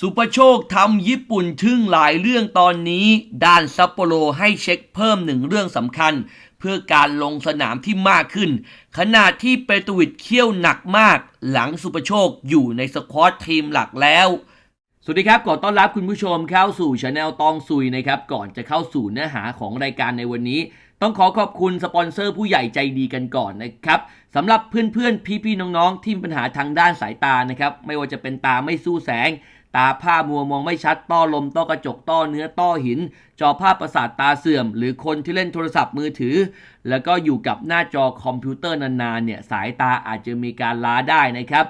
สุปโชคทำญี่ปุ่นทึ่งหลายเรื่องตอนนี้ ด้านซัปโปโรให้เช็คเพิ่มหนึ่งเรื่องสำคัญ เพื่อการลงสนามที่มากขึ้น ขณะที่เปโตวิดเขี้ยวหนักมาก หลังสุปโชคอยู่ในสควอตทีมหลักแล้ว สวัสดีครับขอต้อนรับคุณผู้ชมเข้าสู่ช anel ตองซุยนะครับ ก่อนจะเข้าสู่เนื้อหาของรายการในวันนี้ ต้องขอขอบคุณสปอนเซอร์ผู้ใหญ่ใจดีกันก่อนนะครับสำหรับเพื่อนๆพี่ๆน้องๆที่มีปัญหาทางด้านสายตานะครับไม่ว่าจะเป็นตาไม่สู้แสง ตาผ้ามัวมองไม่ชัด ต้อลม ต้อกระจก ต้อเนื้อ ต้อหิน จอภาพประสาทตาเสื่อม หรือคนที่เล่นโทรศัพท์มือถือ แล้วก็อยู่กับหน้าจอคอมพิวเตอร์นานๆ เนี่ย สายตาอาจจะมีการล้าได้นะครับ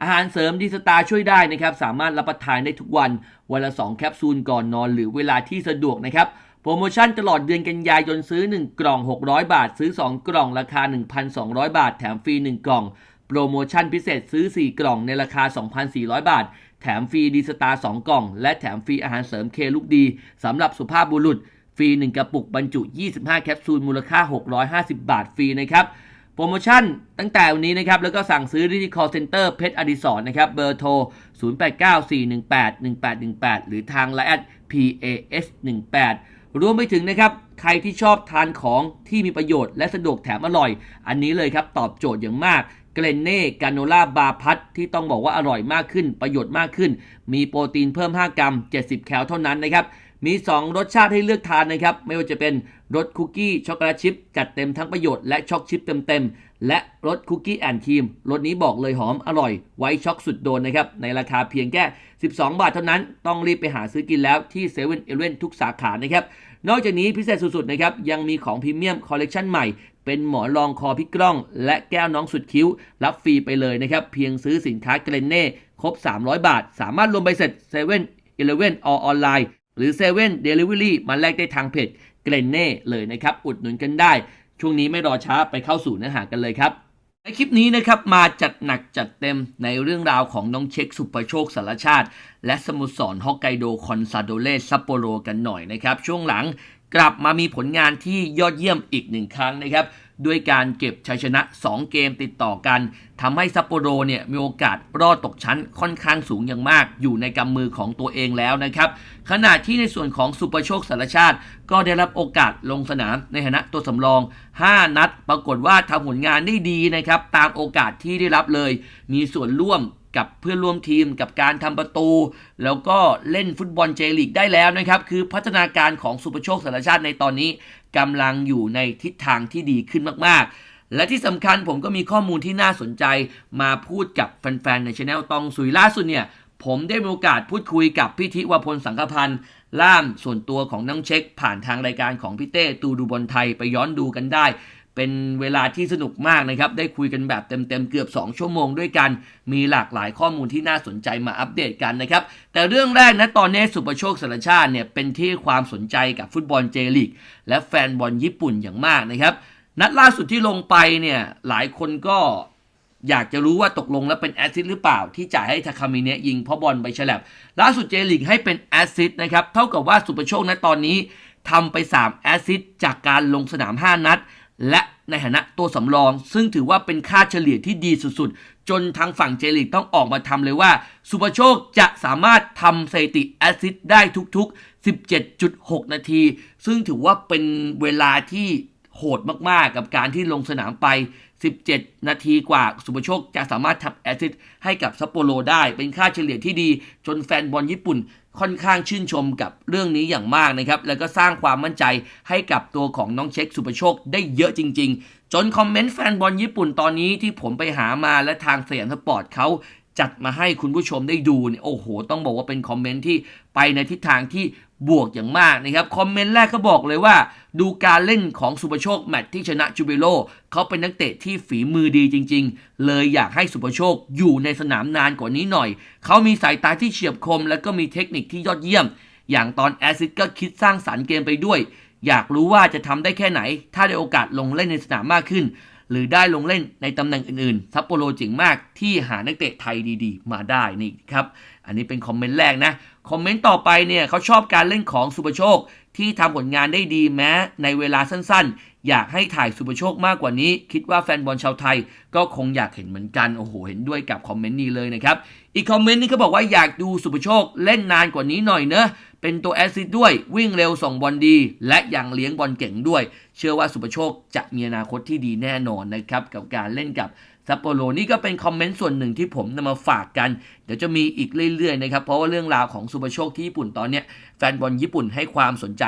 อาหารเสริมดีสตาช่วยได้นะครับ สามารถรับประทานได้ทุกวัน วันละ 2 แคปซูลก่อนนอนหรือเวลาที่สะดวกนะครับโปรโมชั่นตลอดเดือนกันยายนซื้อ 1 กล่อง 600 บาท ซื้อ 2 กล่องราคา 1,200 บาท แถมฟรี 1 กล่อง โปรโมชั่นพิเศษซื้อ 4 กล่องในราคา 2,400 บาท แถมฟรีดีสตาร์2กล่อง และแถมฟรีอาหารเสริมเคลูกดีสำหรับสุภาพบุรุษ ฟรี 1 กระปุกบรรจุ 25 แคปซูล มูลค่า 650 บาทฟรีนะครับโปรโมชั่นตั้งแต่วันนี้นะครับ แล้วก็สั่งซื้อด้ที่ call center เพชรอดิศรนะครับ เบอร์โทร 0894181818 หรือทางไลน์ PAS18 รวมไปถึงนะครับ ใครที่ชอบทานของที่มีประโยชน์และสะดวกแถมอร่อย อันนี้เลยครับ ตอบโจทย์อย่างมาก เกรนเน่กาโนล่าบาพัทที่ต้องบอกว่าอร่อยมากขึ้น ประโยชน์มากขึ้น มีโปรตีนเพิ่ม 5 กรัม 70 แคลเท่านั้นนะครับ มี 2 รสชาติให้เลือกทานนะครับ ไม่ว่าจะเป็นรสคุกกี้ช็อกโกแลตชิพจัดเต็มทั้งประโยชน์และช็อกชิพเต็มๆ และรสคุกกี้แอนด์ครีมรสนี้บอกเลยหอมอร่อย ไว้ช็อกสุดโดนนะครับ ในราคาเพียงแค่ 12 บาทเท่านั้น ต้องรีบไปหาซื้อกินแล้วที่7 e เ e ่ e อทุกสาขานะครับ นอกจากนี้พิเศษสุดๆนะครับ ยังมีของพรีเมียมคอลเลกชันใหม่ เป็นหมอนรองคอพี่กล้อง และแก้วน้องสุดคิ้ว รับฟรีไปเลยนะครับ เพียงซื้อสินค้าเกรนเน่ครบ 300 บาท สามารถรวมใบเสร็จ7 e เ e ่ e ออออนไลน์หรือ7 e เ e ่ e อ y มาแลกได้ทางเพจเกรนเน่เลยนะครับ อุดหนุนกันได้ ช่วงนี้ไม่รอช้าไปเข้าสู่เนื้อหากันเลยครับ ในคลิปนี้นะครับมาจัดหนักจัดเต็มในเรื่องราวของน้องเช็คสุประโชคสารชาติ และสมุสรฮอกไกโดคอนซาโดเลซัปโปโรกันหน่อยนะครับ ช่วงหลังกลับมามีผลงานที่ยอดเยี่ยมอีกหนึ่งครั้งนะครับ ด้วยการเก็บชัยชนะ 2 เกมติดต่อกันทำให้ซัปโปโรเนี่ยมีโอกาสรอดตกชั้นค่อนข้างสูงอย่างมาก อยู่ในกำมือของตัวเองแล้วนะครับ ขณะที่ในส่วนของสุประโชคสารชาติ ก็ได้รับโอกาสลงสนามในฐานะตัวสำรอง 5 นัด ปรากฏว่าทำผลงานได้ดีนะครับ ตามโอกาสที่ได้รับเลย มีส่วนร่วม กับเพื่อนร่วมทีมกับการทำประตู แล้วก็เล่นฟุตบอลเจลีกได้แล้วนะครับ คือพัฒนาการของสุประโชคสารชาติในตอนนี้กำลังอยู่ในทิศทางที่ดีขึ้นมาก ๆและที่สำคัญผมก็มีข้อมูลที่น่าสนใจมาพูดกับแฟนๆ ในช anel ตองสุยล่าสุดเนี่ย ผมได้มีโอกาสพูดคุยกับพี่ธิวพลสังกพันธ์ล่ามส่วนตัวของน้องเช็ค ผ่านทางรายการของพี่เต้ตูดูบอลไทยไปย้อนดูกันได้ เป็นเวลาที่สนุกมากนะครับ ได้คุยกันแบบเต็มๆเกือบ 2 ชั่วโมงด้วยกัน มีหลากหลายข้อมูลที่น่าสนใจมาอัปเดตกันนะครับ แต่เรื่องแรกนะตอนนี้สุประโชคสารชาติเนี่ยเป็นที่ความสนใจกับฟุตบอลเจลีกและแฟนบอลญี่ปุ่นอย่างมากนะครับ นัดล่าสุดที่ลงไปเนี่ยหลายคนก็อยากจะรู้ว่าตกลงแล้วเป็นแอซซิดหรือเปล่า ที่จ่ายให้ทาคามิเนะยิงเพราะบอลไปฉลับล่าสุดเจลีกให้เป็นแอซซิดนะครับเท่ากับว่าสุประโชคนะตอนนี้ทำไป3แอซซิดจากการลงสนาม 5 นัด และในฐานะตัวสำรอง ซึ่งถือว่าเป็นค่าเฉลี่ยที่ดีสุดๆ จนทางฝั่งเจลีกต้องออกมาทำเลยว่า สุปโชคจะสามารถทำสถิติแอซซิดได้ทุกๆ 17.6 นาที ซึ่งถือว่าเป็นเวลาที่โหดมากๆ กับการที่ลงสนามไป 17 นาทีกว่า สุภโชคจะสามารถทำแอสซิสให้กับซัปโปโรได้ เป็นค่าเฉลี่ยที่ดี จนแฟนบอลญี่ปุ่น ค่อนข้างชื่นชมกับเรื่องนี้อย่างมากนะครับ แล้วก็สร้างความมั่นใจให้กับตัวของน้องเช็คสุปโชคได้เยอะจริง ๆ จนคอมเมนต์แฟนบอลญี่ปุ่นตอนนี้ที่ผมไปหามาและทางสยงสปอร์ตเขาจัดมาให้คุณผู้ชมได้ดูเนี่ยโอ้โห ต้องบอกว่าเป็นคอมเมนต์ที่ไปในทิศทางที่ บวกอย่างมากนะครับ คอมเมนต์แรกเขาบอกเลยว่า ดูการเล่นของสุปโชคแมตที่ชนะจูเบโลเขาเป็นนักเตะที่ฝีมือดีจริง ๆ เลยอยากให้สุปโชคอยู่ในสนามนานกว่านี้หน่อย เขามีสายตาที่เฉียบคม และก็มีเทคนิคที่ยอดเยี่ยม อย่างตอนแอซิดก็คิดสร้างสารรค์เกมไปด้วย อยากรู้ว่าจะทำได้แค่ไหน ถ้าได้โอกาสลงเล่นในสนามมากขึ้น หรือได้ลงเล่นในตำแหน่งอื่นๆ ซัปโปโรเจ๋งมากที่หานักเตะไทยดีๆ มาได้นี่ครับ อันนี้เป็นคอมเมนต์แรกนะ คอมเมนต์ต่อไปเนี่ยเขาชอบการเล่นของสุปโชค ที่ทำผลงานได้ดีแม้ในเวลาสั้นๆ อยากให้ถ่ายสุปโชคมากกว่านี้ คิดว่าแฟนบอลชาวไทย ก็คงอยากเห็นเหมือนกัน โอ้โห เห็นด้วยกับคอมเมนต์นี้เลยนะครับ อีกคอมเมนต์นี้เขาบอกว่าอยากดูสุปโชคเล่นนานกว่านี้หน่อยเนอะเป็นตัวแอซิสต์ด้วยวิ่งเร็วส่งบอลดี และยังเลี้ยงบอลเก่งด้วย เชื่อว่าสุปโชคจะมีอนาคตที่ดีแน่นอนนะครับกับการเล่นกับ ซัปโปโรนี่ก็เป็นคอมเมนต์ส่วนหนึ่งที่ผมนำมาฝากกัน เดี๋ยวจะมีอีกเรื่อยๆนะครับ เพราะว่าเรื่องราวของซูเปอร์โชคที่ญี่ปุ่นตอนนี้แฟนบอลญี่ปุ่นให้ความสนใจ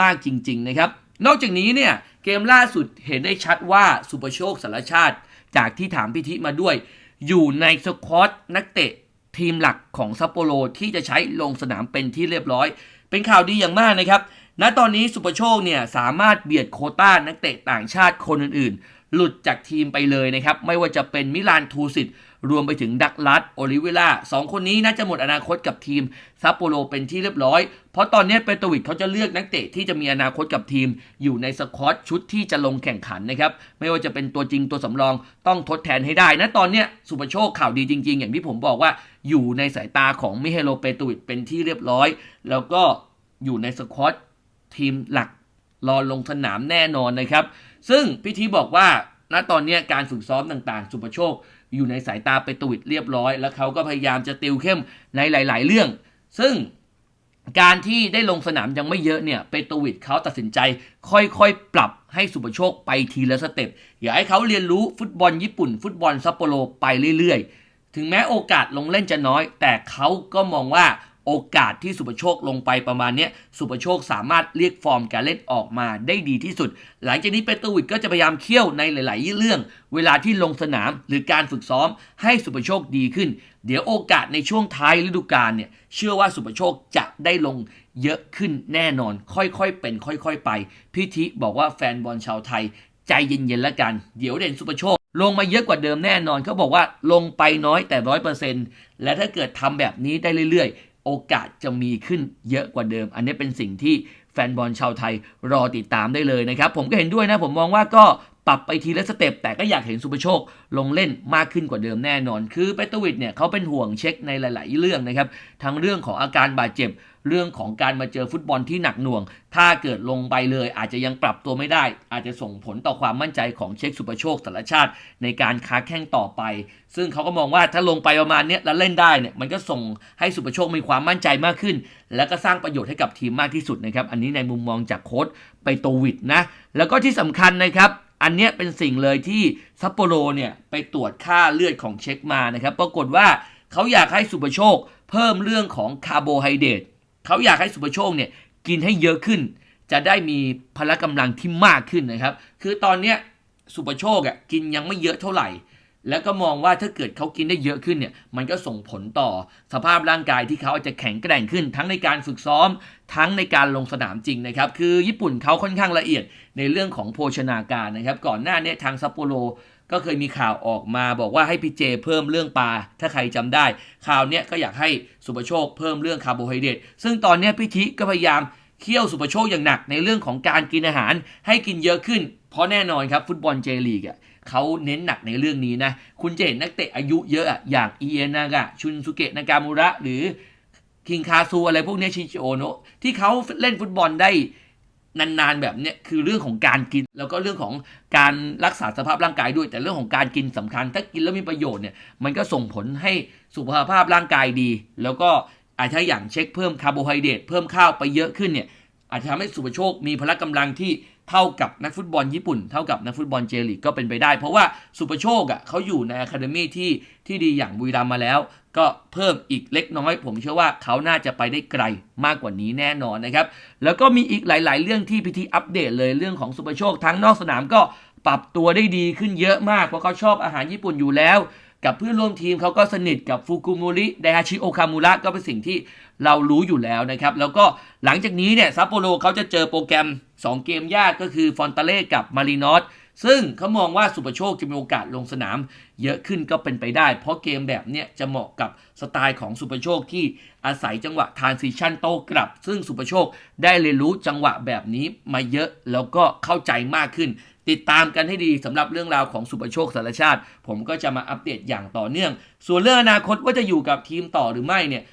มากจริง ๆ นะครับ นอกจากนี้เนี่ยเกมล่าสุดเห็นได้ชัดว่าซูเปอร์โชคสารชาติ จากที่ถามพิธิมาด้วย อยู่ในสควอตนักเตะทีมหลักของซัปโปโรที่จะใช้ลงสนามเป็นที่เรียบร้อย เป็นข่าวดีอย่างมากนะครับ ณตอนนี้สุปโชคเนี่ยสามารถเบียดโคต้านักเตะต่างชาติคนอื่นๆ หลุดจากทีมไปเลยนะครับ ไม่ว่าจะเป็นมิลานทูสิตรวมไปถึงดักลัสโอลิเวล่าสองคนนี้น่าจะหมดอนาคตกับทีมซัปโปโรเป็นที่เรียบร้อย เพราะตอนนี้เปโตวิดเขาจะเลือกนักเตะที่จะมีอนาคตกับทีม อยู่ในสควอตชุดที่จะลงแข่งขันนะครับ ไม่ว่าจะเป็นตัวจริงตัวสำรองต้องทดแทนให้ได้นะตอนนี้สุปโชคข่าวดีจริง ๆ อย่างที่ผมบอกว่าอยู่ในสายตาของมิเฮโลเปโตวิดเป็นที่เรียบร้อย แล้วก็อยู่ในสควอต ทีมหลักรอลงสนามแน่นอนนะครับ ซึ่งพิธีบอกว่าณตอนนี้การฝึกซ้อมต่างๆ สุประโชคอยู่ในสายตาไปตวิดเรียบร้อย แล้วเขาก็พยายามจะติวเข้มในหลาย ๆ เรื่อง ซึ่งการที่ได้ลงสนามยังไม่เยอะเนี่ยเปโตวิดเขาตัดสินใจ ค่อยๆ ปรับให้สุประโชคไปทีละสเต็ปอย่าให้เขาเรียนรู้ฟุตบอลญี่ปุ่น ฟุตบอลซัปโปโรไปเรื่อยๆ ถึงแม้โอกาสลงเล่นจะน้อย แต่เขาก็มองว่า โอกาสที่สุปโชคลงไปประมาณนี้สุปโชคสามารถเรียกฟอร์มการเล่นออกมาได้ดีที่สุด หลังจากนี้เปโตวิดก็จะพยายามเคี่ยวในหลาย ๆ เรื่อง เวลาที่ลงสนามหรือการฝึกซ้อมให้สุปโชคดีขึ้น เดี๋ยวโอกาสในช่วงท้ายฤดูกาลเนี่ยเชื่อว่าสุปโชคจะได้ลงเยอะขึ้นแน่นอน ค่อย ๆ เป็น ค่อย ๆ ไป พิธิบอกว่าแฟนบอลชาวไทย ใจเย็นๆแล้วกัน เดี๋ยวเด่นสุปโชคลงมาเยอะกว่าเดิมแน่นอนเขาบอกว่าลงไปน้อยแต่ร้อยเปอร์เซ็นต์และถ้าเกิดทำแบบนี้ได้เรื่อยๆ โอกาสจะมีขึ้นเยอะกว่าเดิม อันนี้เป็นสิ่งที่แฟนบอลชาวไทยรอติดตามได้เลยนะครับ ผมก็เห็นด้วยนะ ผมมองว่าก็ ปรับไปทีละสเต็ปแต่ก็อยากเห็นสุปโชคลงเล่นมากขึ้นกว่าเดิมแน่นอน คือเปโตวิดเนี่ยเขาเป็นห่วงเช็คในหลาย ๆ เรื่องนะครับ ทั้งเรื่องของอาการบาดเจ็บ เรื่องของการมาเจอฟุตบอลที่หนักหน่วง ถ้าเกิดลงไปเลย อาจจะยังปรับตัวไม่ได้ อาจจะส่งผลต่อความมั่นใจของเช็คสุปโชคสารชาติ ในการค้าแข้งต่อไป ซึ่งเขาก็มองว่าถ้าลงไปประมาณเนี้ยแล้วเล่นได้เนี่ยมันก็ส่งให้สุปโชคมีความมั่นใจมากขึ้น แล้วก็สร้างประโยชน์ให้กับทีมมากที่สุดนะครับอันนี้ในมุมมองจากโค้ชไปโตวิดนะแล้วก็ที่สำคัญนะครับ อันเนี้ยเป็นสิ่งเลยที่ซัปโปโรเนี่ยไปตรวจค่าเลือดของเช็คมานะครับ ปรากฏว่าเขาอยากให้สุปโชค เพิ่มเรื่องของคาร์โบไฮเดรตเขาอยากให้สุปโชคเนี่ยกินให้เยอะขึ้น จะได้มีพละกำลังที่มากขึ้นนะครับ คือตอนเนี้ยสุปโชคอะกินยังไม่เยอะเท่าไหร่ แล้วก็มองว่าถ้าเกิดเขากินได้เยอะขึ้นเนี่ย มันก็ส่งผลต่อสภาพร่างกายที่เขาอาจจะแข็งแกร่งขึ้น ทั้งในการฝึกซ้อม ทั้งในการลงสนามจริงนะครับ คือญี่ปุ่นเขาค่อนข้างละเอียดในเรื่องของโภชนาการนะครับ ก่อนหน้านี้ทางซัปโปโรก็เคยมีข่าวออกมาบอกว่าให้พี่เจเพิ่มเรื่องปลา ถ้าใครจำได้ ข่าวเนี้ยก็อยากให้สุปโชคเพิ่มเรื่องคาร์โบไฮเดรตซึ่งตอนเนี้ยพี่ทิก็พยายาม เคี่ยวสุปโชคอย่างหนักในเรื่องของการกินอาหารให้กินเยอะขึ้น เพราะแน่นอนครับฟุตบอลเจลีกอะเขาเน้นหนักในเรื่องนี้นะ คุณจะเห็นนักเตะอายุเยอะอะอย่างเอียนากะชุนสุเกะนากามูระ หรือคิงคาซูอะไรพวกนี้ชิโจโนะที่เขาเล่นฟุตบอลได้นานๆแบบเนี้ยคือเรื่องของการกิน แล้วก็เรื่องของการรักษาสภาพร่างกายด้วย แต่เรื่องของการกินสำคัญ ถ้ากินแล้วมีประโยชน์เนี่ยมันก็ส่งผลให้สุขภาพร่างกายดี แล้วก็ อาจจะอย่างเช็คเพิ่มคาร์โบไฮเดรตเพิ่มข้าวไปเยอะขึ้นเนี่ยอาจจะทำให้สุภโชคมีพละกำลังที่เท่ากับนักฟุตบอลญี่ปุ่น เท่ากับนักฟุตบอลเจลีกก็เป็นไปได้ เพราะว่าสุภโชคอะเขาอยู่ในอะคาเดมี่ที่ที่ดีอย่างบุรีรัมมาแล้ว ก็เพิ่มอีกเล็กน้อย ผมเชื่อว่าเขาน่าจะไปได้ไกลมากกว่านี้แน่นอนนะครับ แล้วก็มีอีกหลาย ๆ เรื่องที่พิธีอัปเดตเลยเรื่องของสุภโชคทั้งนอกสนามก็ปรับตัวได้ดีขึ้นเยอะมากเพราะเขาชอบอาหารญี่ปุ่นอยู่แล้ว กับเพื่อนร่วมทีมเขาก็สนิทกับฟูกุโมริไดฮาชิโอคามุระก็เป็นสิ่งที่เรารู้อยู่แล้วนะครับ แล้วก็หลังจากนี้เนี่ยซัปโปโรเขาจะเจอโปรแกรม 2 เกมยากก็คือฟอนตาเล่กับมารีนอสซึ่งเขามองว่าสุปโชคจะมีโอกาสลงสนาม เยอะขึ้นก็เป็นไปได้ เพราะเกมแบบเนี้ยจะเหมาะกับสไตล์ของสุปโชคที่อาศัยจังหวะทานซิชันโต้กลับ ซึ่งสุปโชคได้เรียนรู้จังหวะแบบนี้มาเยอะแล้วก็เข้าใจมากขึ้น ติดตามกันให้ดีสำหรับเรื่องราวของสุปโชคสารชาติ ผมก็จะมาอัปเดตอย่างต่อเนื่อง ส่วนเรื่องอนาคตว่าจะอยู่กับทีมต่อหรือไม่เนี่ย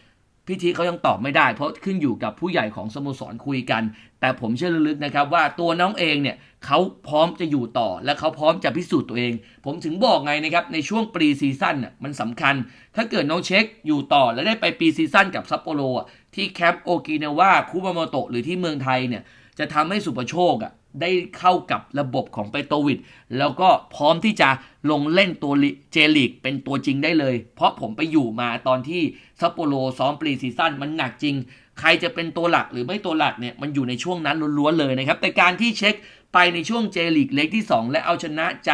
พี่ทีเขายังตอบไม่ได้ เพราะขึ้นอยู่กับผู้ใหญ่ของสโมสรคุยกัน แต่ผมเชื่อลึกๆนะครับว่าตัวน้องเองเนี่ยเขาพร้อมจะอยู่ต่อ และเขาพร้อมจะพิสูจน์ตัวเอง ผมถึงบอกไงนะครับในช่วงปรีซีซั่นน่ะมันสำคัญ ถ้าเกิดน้องเช็คอยู่ต่อและได้ไปปรีซีซั่นกับซัปโปโรอะที่แคมป์โอกินาวาคุมาโมโตะหรือที่เมืองไทยเนี่ยจะทำให้สุปโชคอะ ได้เข้ากับระบบของเปโตวิดแล้วก็พร้อมที่จะลงเล่นตัวเจลีกเป็นตัวจริงได้เลย เพราะผมไปอยู่มาตอนที่ซัปโปโรซ้อมปรีซีซั่นมันหนักจริง ใครจะเป็นตัวหลักหรือไม่ตัวหลักเนี่ยมันอยู่ในช่วงนั้นล้วนๆเลยนะครับ แต่การที่เช็คไปในช่วงเจลีกเล็กที่ 2 และเอาชนะใจ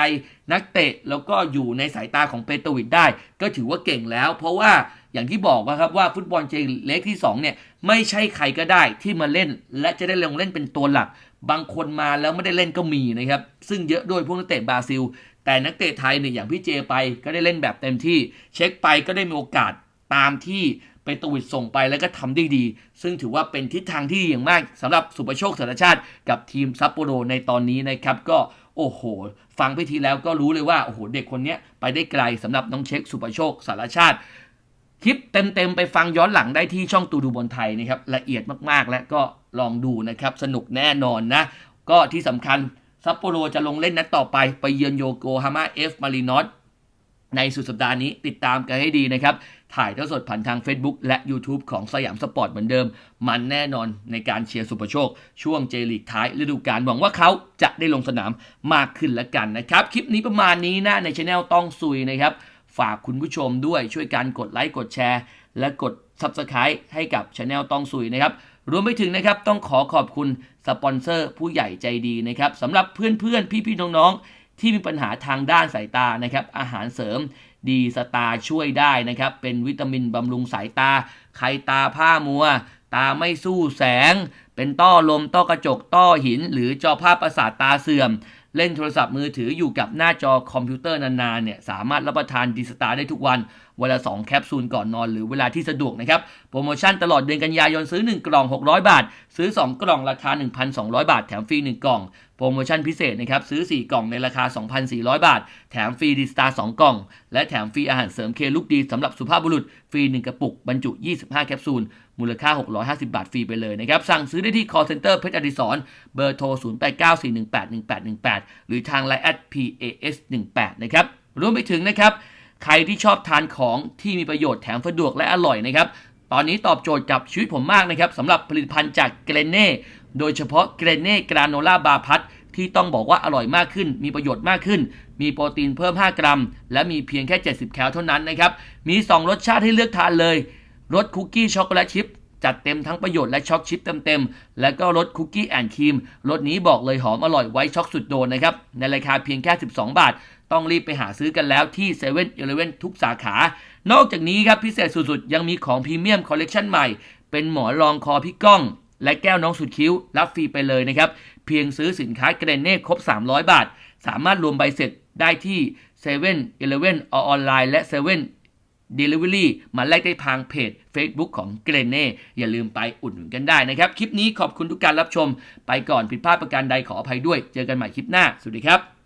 นักเตะ แล้วก็อยู่ในสายตาของเปโตวิดได้ ก็ถือว่าเก่งแล้ว เพราะว่าอย่างที่บอกว่าครับว่าฟุตบอลเจลีกเล็กที่2เนี่ยไม่ใช่ใครก็ได้ที่มาเล่น และจะได้ลงเล่นเป็นตัวหลัก บางคนมาแล้วไม่ได้เล่นก็มีนะครับ ซึ่งเยอะด้วยพวกนักเตะบราซิล แต่นักเตะไทยเนี่ยอย่างพี่เจไปก็ได้เล่นแบบเต็มที่ เช็คไปก็ได้มีโอกาสตามที่เปตวิดส่งไปแล้วก็ทำได้ดี ซึ่งถือว่าเป็นทิศทางที่ดีอย่างมากสำหรับสุประโชคสารชาติกับทีมซัปโปโรในตอนนี้นะครับ ก็โอ้โห ฟังไปทีแล้วก็รู้เลยว่าโอ้โหเด็กคนนี้ไปได้ไกลสำหรับน้องเช็คสุประโชคสารชาติ คลิปเต็มๆ ไปฟังย้อนหลังได้ที่ช่องตูดูบอลไทยนะครับ ละเอียดมากๆ และก็ลองดูนะครับ สนุกแน่นอนนะ ก็ที่สำคัญซัปโปโรจะลงเล่นนัดต่อไป ไปเยือนโยโกฮาม่าเอฟมารีนอสในสุดสัปดาห์นี้ติดตามกันให้ดีนะครับ ถ่ายทอดสดผ่านทาง Facebook และ YouTube ของสยามสปอร์ตเหมือนเดิม มันแน่นอนในการเชียร์สุปโชค ช่วงเจลีกท้ายฤดูกาลหวังว่าเขาจะได้ลงสนามมากขึ้นละกันนะครับ คลิปนี้ประมาณนี้นะในช anel ต้องซุยนะครับ ฝากคุณผู้ชมด้วยช่วยกันกดไลค์กดแชร์ และกด Subscribe ให้กับช anel ต้องซุยนะครับ รวมไปถึงนะครับต้องขอขอบคุณสปอนเซอร์ผู้ใหญ่ใจดีนะครับสำหรับเพื่อนๆ พี่ๆ น้องๆ ที่มีปัญหาทางด้านสายตานะครับอาหารเสริมดีสตาช่วยได้นะครับเป็นวิตามินบำรุงสายตา ใครตาผ้ามัว ตาไม่สู้แสง เป็นต้อลมต้อกระจกต้อหิน หรือจอภาพประสาทตาเสื่อม เล่นโทรศัพท์มือถืออยู่กับหน้าจอคอมพิวเตอร์นานๆเนี่ยสามารถรับประทานดีสตาร์ได้ทุกวัน เวละ2แคปซูลก่อนนอนหรือเวลาที่สะดวกนะครับ โปรโมชั่นตลอดเดือนกันยายนซื้อ 1 กล่อง 600 บาท ซื้อ 2 กล่องราคา 1,200 บาท แถมฟรี 1 กล่อง โปรโมชั่นพิเศษนะครับซื้อ 4 กล่องในราคา 2,400 บาท แถมฟรีดีสตาร์2กล่อง และแถมฟรีอาหารเสริมเคลูกดีสำหรับสุภาพบุรุษฟรี1กระปุกบรรจุ 25 แคปซูล มูลค่า 650 บาทฟรีไปเลยนะครับ สั่งซื้อได้ที่ call center เพชรอดิศรเบอร์โทร 0894181818 หรือทางไลน์ at pas18 นะครับ รวมไปถึงนะครับ ใครที่ชอบทานของที่มีประโยชน์แถมสะดวกและอร่อยนะครับ ตอนนี้ตอบโจทย์กับชีวิตผมมากนะครับสำหรับผลิตภัณฑ์จากเกรเน่โดยเฉพาะเกรเน่กราโนล่าบาพัทที่ต้องบอกว่าอร่อยมากขึ้น มีประโยชน์มากขึ้น มีโปรตีนเพิ่ม 5 กรัม และมีเพียงแค่ 70 แคลเท่านั้นนะครับ มี 2 รสชาติให้เลือกทานเลย รสคุกกี้ช็อกโกแลตชิพจัดเต็มทั้งประโยชน์และช็อกชิปเต็มๆ แล้วก็รสคุกกี้แอนด์ครีมรสนี้บอกเลยหอมอร่อยไว้ช็อกสุดโดนนะครับ ในราคาเพียงแค่ 12 บาท ต้องรีบไปหาซื้อกันแล้วที่7 e เ e ่ e อทุกสาขา นอกจากนี้ครับพิเศษสุดๆ ยังมีของพรีเมียมคอลเลกชันใหม่ เป็นหมอนรองคอพี่ก้อง และแก้วน้องสุดคิ้ว รับฟรีไปเลยนะครับ เพียงซื้อสินค้าเกรเน่ครบ 300 บาท สามารถรวมใบเสร็จได้ที่7 e เ e ่ e อออนไลน์และ7 Delivery มาแลกได้ทางเพจ Facebook ของเกรเน่อย่าลืมไปอุดหนุนกันได้นะครับ คลิปนี้ขอบคุณทุกการรับชม ไปก่อนผิดพลาดประการใดขออภัยด้วย เจอกันใหม่คลิปหน้า สวัสดีครับ